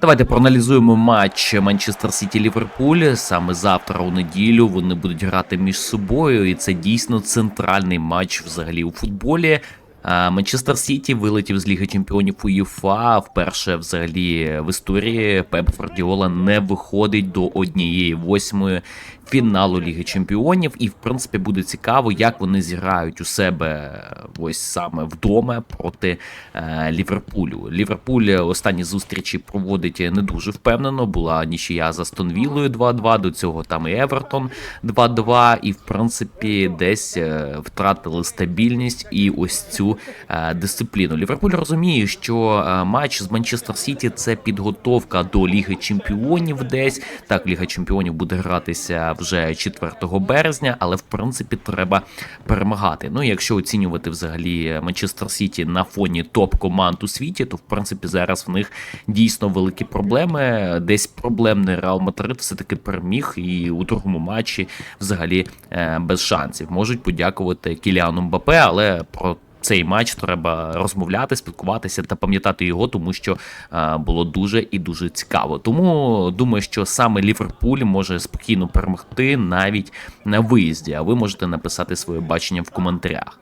Давайте проаналізуємо матч Манчестер Сіті Ліверпуль. Саме завтра у неділю вони будуть грати між собою, і це дійсно центральний матч взагалі у футболі. Манчестер Сіті вилетів з Ліги Чемпіонів УЄФА. Вперше взагалі в історії Пеп Фардіола не виходить до однієї восьмої фіналу Ліги Чемпіонів. І в принципі буде цікаво, як вони зіграють у себе ось саме вдома проти е, Ліверпулю. Ліверпуль останні зустрічі проводить не дуже впевнено. Була нічия за Стонвілою 2-2, до цього там і Евертон 2-2, і в принципі десь е, втратили стабільність і ось цю е, дисципліну. Ліверпуль розуміє, що е, матч з Манчестер Сіті це підготовка до Ліги Чемпіонів. Десь так Ліга Чемпіонів буде гратися вже 4 березня, але в принципі треба перемагати. Ну, якщо оцінювати взагалі Манчестер Сіті на фоні топ-команд у світі, то в принципі зараз в них дійсно великі проблеми. Десь проблемний Реал Мадрид все-таки переміг, і у другому матчі взагалі е, без шансів можуть подякувати Кіліану Мбапе, але про. Цей матч треба розмовляти, спілкуватися та пам'ятати його, тому що е, було дуже і дуже цікаво. Тому думаю, що саме Ліверпуль може спокійно перемогти навіть на виїзді. А ви можете написати своє бачення в коментарях.